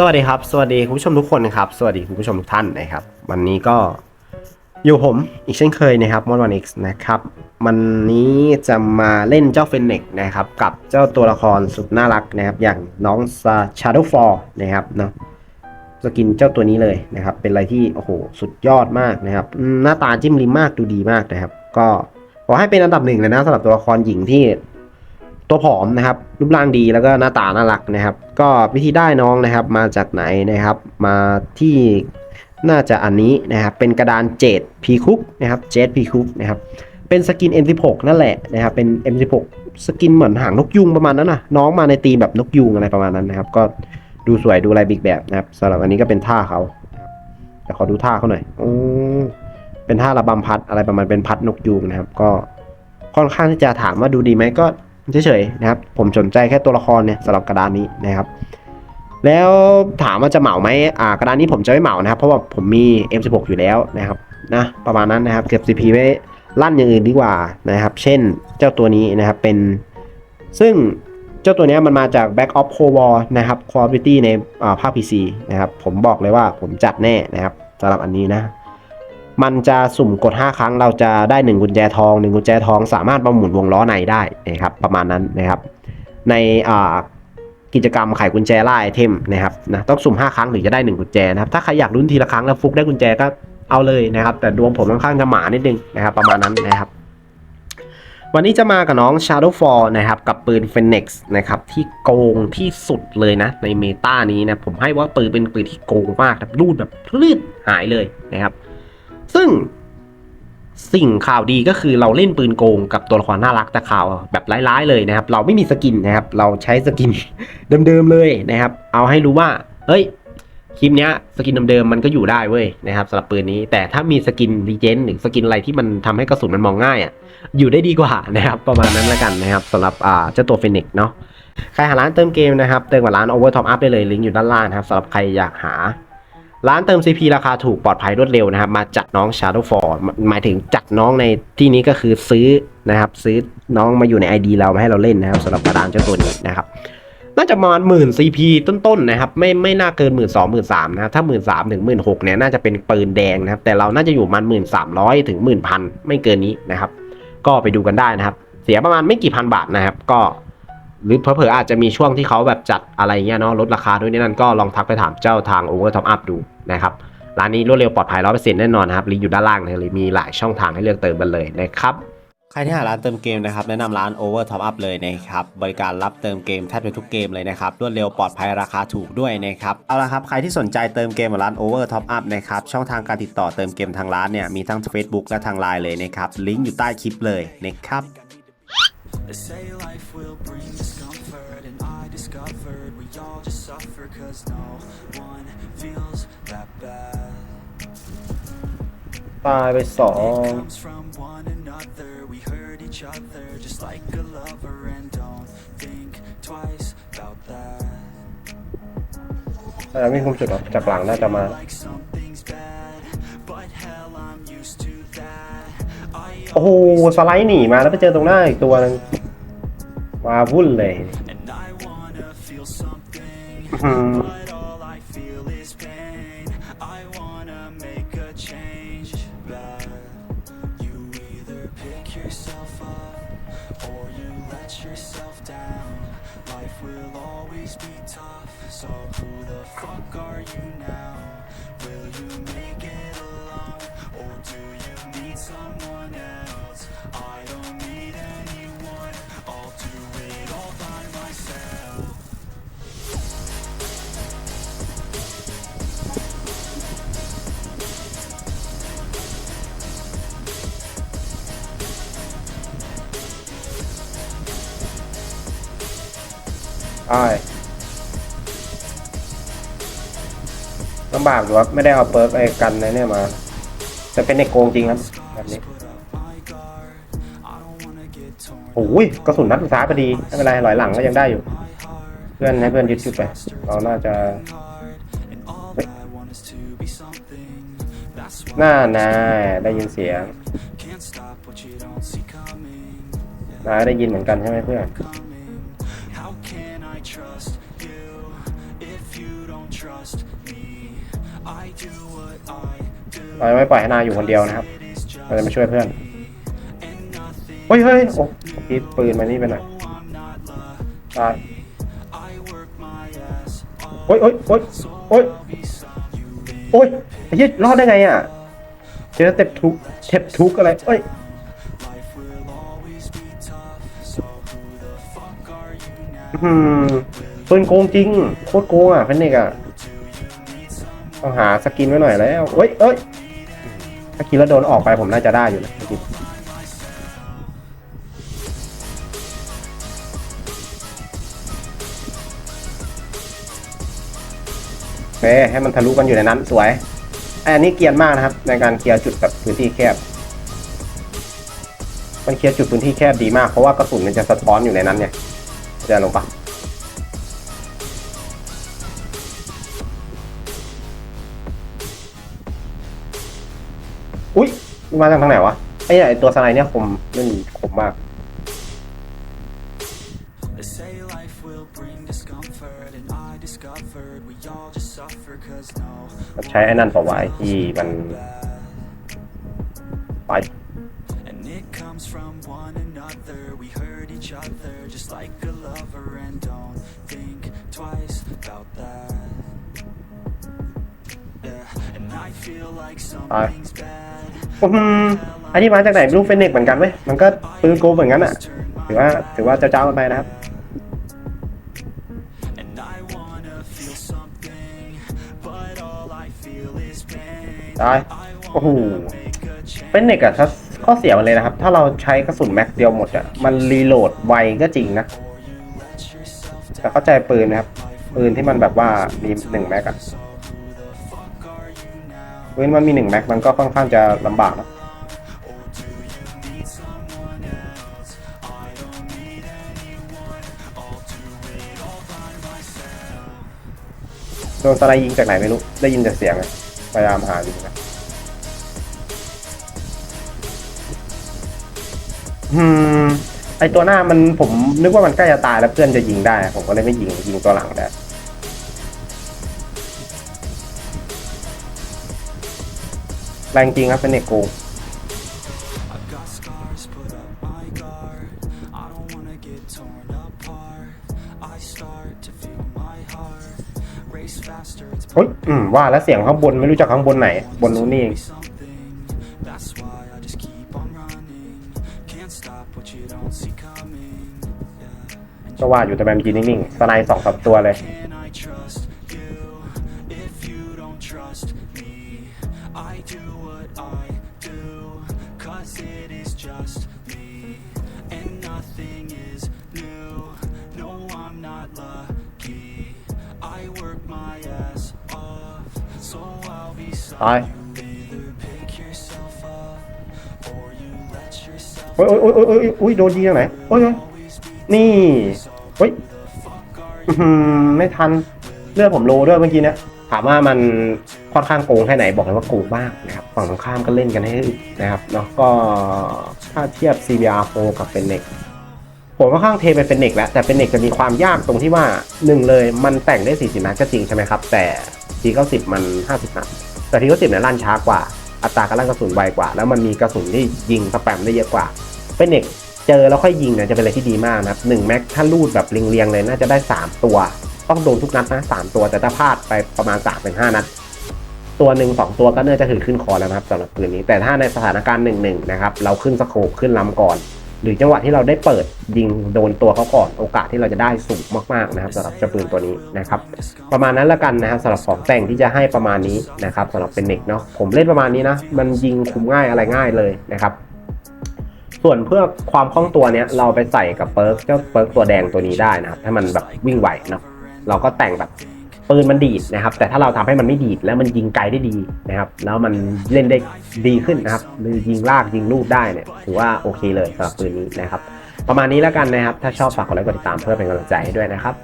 สวัสดีครับ สวัสดีคุณผู้ชมทุกคนนะครับ สวัสดีคุณผู้ชมทุกท่านนะครับ วันนี้ก็อยู่ผมอีกเช่นเคยนะครับมอนวันเอ็กซ์นะครับวันนี้จะมาเล่นเจ้าเฟนเน็กนะครับ กับเจ้าตัวละครสุดน่ารักนะครับ อย่างน้องซาชาร์ดฟอร์นะครับเนาะสกินเจ้าตัวนี้เลยนะครับ เป็นอะไรที่โอ้โหสุดยอดมากนะครับ หน้าตาจิ้มลิ้มมากดูดีมากนะครับ ก็ขอให้เป็นอันดับหนึ่งเลยนะสำหรับตัวละครหญิงที่ ตัวผอมนะครับ รูปร่างดีแล้วก็หน้าตาน่ารักนะครับ ก็วิธีได้น้องนะครับมาจากไหนนะครับ มาที่น่าจะอันนี้นะครับ เป็นกระดานเจดพีคุกนะครับเจดพีคุกนะครับเป็นสกิน M16 นั่นแหละนะครับ เป็น M16 สกินเหมือนหางนกยุงประมาณนั้นนะน้องมาในตีมแบบนกยุงอะไรประมาณนั้นนะครับ ก็ดูสวยดูลายบิ๊กแบบนะครับสำหรับอันนี้ก็เป็นท่าเขาเดี๋ยวขอดูท่าเขาหน่อยอืมเป็นท่าระบำพัดอะไรประมาณเป็นพัดนกยุงนะครับ ก็ค่อนข้างที่จะถามว่าดูดีไหมก็ เฉยๆนะครับผมสนใจแค่ตัวละครเนี่ยสำหรับกระดานนี้นะครับ แล้วถามว่าจะเหมาไหมอ่ากระดานนี้ผมจะไม่เหมานะครับ เพราะว่าผมมี M16 อยู่แล้วนะครับนะประมาณนั้นนะครับเก็บ CP ไว้ลั่นอย่างอื่นดีกว่านะครับ เช่นเจ้าตัวนี้นะครับเป็น ซึ่งเจ้าตัวนี้มันมาจาก Back of Cold War นะครับ Quality ในอ่าภาค PC นะครับผมบอกเลยว่าผมจัดแน่นะครับสำหรับอันนี้นะ มันจะสุ่มกด 5 ครั้งเราจะได้ 1 กุญแจทอง 1 กุญแจทอง สามารถประหมุนวงล้อในได้นะครับประมาณนั้นนะครับ ในกิจกรรมไขกุญแจล่าไอเทมนะครับนะต้องสุ่ม 5 ครั้งถึงจะได้ 1 กุญแจนะครับถ้าใครอยากลุ้นทีละครั้งแล้วฟุกได้กุญแจก็เอาเลยนะครับ แต่ดวงผมค่อนข้างจะหมานิดนึงนะครับ ประมาณนั้นนะครับวันนี้จะมากับน้อง Shadowfall นะครับ กับปืน Phoenix นะครับ ที่โกงที่สุดเลยนะ ในเมตานี้นะ ผมให้ว่าปืนเป็นปืนที่โกงมากครับรูดแบบพลืดหายเลยนะครับ ซึ่งสิ่งข่าวดีก็คือเราเล่นปืนโกงกับตัวละครน่ารักแต่ข่าวแบบร้ายๆเลยนะครับ เราไม่มีสกินนะครับ เราใช้สกินเดิมๆเลยนะครับ เอาให้รู้ว่าเฮ้ยคลิปเนี้ยสกินเดิมๆมันก็อยู่ได้เว้ยนะครับสำหรับปืนนี้ แต่ถ้ามีสกินรีเจนหรือสกินอะไรที่มันทำให้กระสุนมันมองง่ายอะอยู่ได้ดีกว่านะครับประมาณนั้นล้วกันนะครับสำหรับอ่าเจ้าตัวเฟนิกเนาะใครหาร้านเติมเกมนะครับเติมกับร้าน Over Top Up ได้เลยลิงก์อยู่ด้านล่างนะครับสำหรับใครอยากหา ร้านเติม CP ราคาถูกปลอดภัยรวดเร็วนะครับ มาจัดน้อง Shadowfall หมายถึงจัดน้องในที่นี้ก็คือซื้อนะครับ ซื้อน้องมาอยู่ใน ID เรามาให้เราเล่นนะครับสำหรับกระดานเจ้าตัวนี้นะครับ น่าจะประมาณหมื่น CP ต้นๆนะครับ ไม่ไม่น่าเกินหมื่นสองหมื่นสามนะครับถ้าหมื่นสามถึงหมื่นหกเนี่ยน่าจะเป็นปืนแดงนะครับ แต่เราน่าจะอยู่ประมันหมื่นสามร้อยถึงหมื่นพันไม่เกินนี้นะครับ ก็ไปดูกันได้นะครับ เสียประมาณไม่กี่พันบาทนะครับ ก็ หรือเผลอๆอาจจะมีช่วงที่เขาแบบจัดอะไรเงี้ยเนาะลดราคาด้วยนี่นั่นก็ลองทักไปถามเจ้าทาง Over Top Up ดูนะครับร้านนี้รวดเร็วปลอดภัยร้อเปอร์เซ็นต์แน่นอนครับลิงก์อยู่ด้านล่างเลยมีหลายช่องทางให้เลือกเติมกันเลยนะครับใครที่หาร้านเติมเกมนะครับแนะนำร้าน Over Top Up เลยนะครับบริการรับเติมเกมแทบจะทุกเกมเลยนะครับรวดเร็วปลอดภัยราคาถูกด้วยนะครับเอาละครับใครที่สนใจเติมเกมกับร้าน Over Top Up นะครับช่องทางการติดต่อเติมเกมทางร้านเนี่ยมีทั้ง Facebook และทาง Line เลยนะครับลิงก์อยู่ใต้คลิปเลยนะครับ They say life will bring discovered we all just suffer cause no one feels that bad. ตายไปสอง Comes from one another, we hurt each other just like a lover, and don't think twice about that. แต่ไม่คุ้มสุดหรอกจากหลังน่าจะมา Like something's bad, but hell, I'm used to that. I โอ้โห สไลด์หนีมาแล้วไปเจอตรงหน้าอีกตัวนึงมาวุ่นเลย Uh-huh. but all I feel is pain. I wanna make a change, but you either pick yourself up or you let yourself down. Life will always be tough, so who the fuck are you now? Will you make it alone, or do you need someone else? I don't ใช่ลำบากอยู่ครับไม่ได้เอาเปิร์กไอ้กันนะเนี่ยมาแต่เป็นในโกงจริงครับแบบนี้โอ้ยกระสุนนัดสุดท้ายพอดีไม่เป็นไรลอยหลังก็ยังได้อยู่ เพื่อนให้เพื่อนยึดจุดไปเราน่าจะ hard, and all I want is to be something. That's why น่าได้ยินเสียงนายได้ยินเหมือนกันใช่ไหมเพื่อน trust you if you don't trust me. I do what I do. เราจะไม่ปล่อยให้นาอยู่คนเดียวนะครับ It is just เราจะมาช่วยเพื่อน and nothing. เฮ้ยเฮ้ยโอ้พีดปืนมานี่ไปหน่อย I'm not lucky. ตาย I work my ass off. โอ้ยโอ้ยโอ้ยโอ้ย You live โอ้ยไอ้เหี้ยรอดได้ไงอะ เจอเต็บทุกเท็บทุกอะไรเอ้ย ปืนโกงจริง โคตรโกงอะเฟนเนกอะต้องหาสกินไว้หน่อยแล้วเอ้ยเอ้ยถ้ากินแล้วโดนออกไปผมน่าจะได้อยู่นะเมื่อกี้ให้มันทะลุกันอยู่ในนั้นสวยไอ้อันนี้เกียนมากนะครับ ในการเคลียร์จุดแบบพื้นที่แคบ มันเคลียร์จุดพื้นที่แคบดีมากเพราะว่ากระสุนมันจะสะท้อนอยู่ในนั้นเนี่ย จะลงปะอุ้ยมาจากทางไหนวะไอ้เนี่ยไอ้ตัวสไนเนี่ยคมเล่นคมมาก They say life will bring discomfort, and I discovered we all just suffer cause no มันใช้ไอ้นั่นเปล่าวะไอ้ที่มันไ from one another. We hurt each other just like a lover, and don't think twice about that. Yeah, and I feel like something's bad. อืมอันนี้มาจากไหนไม่รู้เฟนเน็กเหมือนกันเว้ยมันก็ปืนโกเหมือนกันอะ ถือว่าถือว่าเจ้าๆกันไปนะครับ And I wanna feel something, but all I feel is pain. ตาย I โอ้โห wanna make a change. เฟนเน็กอะถ้า ข้อเสียมันเลยนะครับ ถ้าเราใช้กระสุนแม็กเดียวหมดอะมันรีโหลดไวก็จริงนะ แต่เข้าใจปืนนะครับ ปืนที่มันแบบว่ามีหนึ่งแม็กอะปืนมันมีหนึ่งแม็กมันก็ค่อนข้างจะลำบากนะโดนสไลด์ยิงจากไหนไม่รู้ ได้ยินแต่เสียงอะพยายามหาดูนะ อืมไอตัวหน้ามันผมนึกว่ามันใกล้จะตายแล้วเพื่อนจะยิงได้ ผมก็เลยไม่ยิงยิงตัวหลังได้แรงจริงครับเป็นเอกโกเฮ้ยอืมว่าแล้วเสียงข้างบนไม่รู้จักข้างบนไหน บนนู้นนี่เอง ก็ว่าอยู่แต่แบมยืนนิ่งๆสไนด์สองสามตัวเลย Can I trust you if you don't trust me? I do what I do, cause it is just me, and nothing is new. No, I'm not lucky. I work my ass off, so I'll be ตาย โอ้ยโอ้ยโอ้ยโอ้ยโอ้ยโดนยิงจากไหนโอ้ยนี่เฮ้ยไม่ทันเลือดผมโลด้วยเมื่อกี้เนี่ยถามว่ามันค่อนข้างโกงแค่ไหนบอกเลยว่าโกงมากนะครับฝั่งตรงข้ามก็เล่นกันให้นะครับเนาะก็ถ้าเทียบ CBR 4 กับเฟนเน็กผมค่อนข้างเทไปเป็นเน็กแล้วแต่เป็นเน็กจะมีความยากตรงที่ว่าหนึ่งเลยมันแต่งได้ 40นัดก็จริงใช่ไหมครับ แต่ทีเก้าสิบมัน 50นัดแต่ทีเก้าสิบเนี่ยลั่นช้ากว่า อัตราการลั่นกระสุนไวกว่า แล้วมันมีกระสุนที่ยิงสแปมได้เยอะกว่า เป็นเน็กเจอแล้วค่อยยิงเนี่ยจะเป็นอะไรที่ดีมากนะครับหนึ่งแม็กถ้าลูดแบบเรียงๆเลยน่าจะได้ 3 ตัว ต้องโดนทุกนัดนะสามตัวแต่ถ้าพลาดไปประมาณ3าถึงหนัดตัวหนึ่งสองตัวก็น่าจะถือขึ้นคอแล้วนะครับสำหรับปืนนี้แต่ถ้าในสถานการณ์หนึ่งหนึ่งนะครับเราขึ้นสโคปขึ้นลำก่อน หรือจังหวะที่เราได้เปิดยิงโดนตัวเขาก่อนโอกาสที่เราจะได้สูงมากๆนะครับสำหรับเจ้าปืนตัวนี้นะครับประมาณนั้นละกันนะครับสำหรับของแต่งที่จะให้ประมาณนี้นะครับสำหรับเป็นเน็กเนาะผมเล่นประมาณนี้นะมันยิงคุมง่ายอะไรง่ายเลยนะครับ ส่วนเพื่อความคล่องตัวเนี้ยเราไปใส่กับเปิร์กเจ้าเปิร์กตัวแดงตัวนี้ได้นะครับให้มันแบบวิ่งไหวเนาะเราก็แต่งแบบปืนมันดีดนะครับ แต่ถ้าเราทำให้มันไม่ดีดแล้วมันยิงไกลได้ดีนะครับ แล้วมันเล่นได้ดีขึ้นนะครับ หรือยิงลากยิงลูกได้เนี่ยถือว่าโอเคเลยสำหรับปืนนี้นะครับ ประมาณนี้แล้วกันนะครับ ถ้าชอบฝากกดไลค์กดติดตามเพื่อเป็นกำลังใจให้ด้วยนะครับ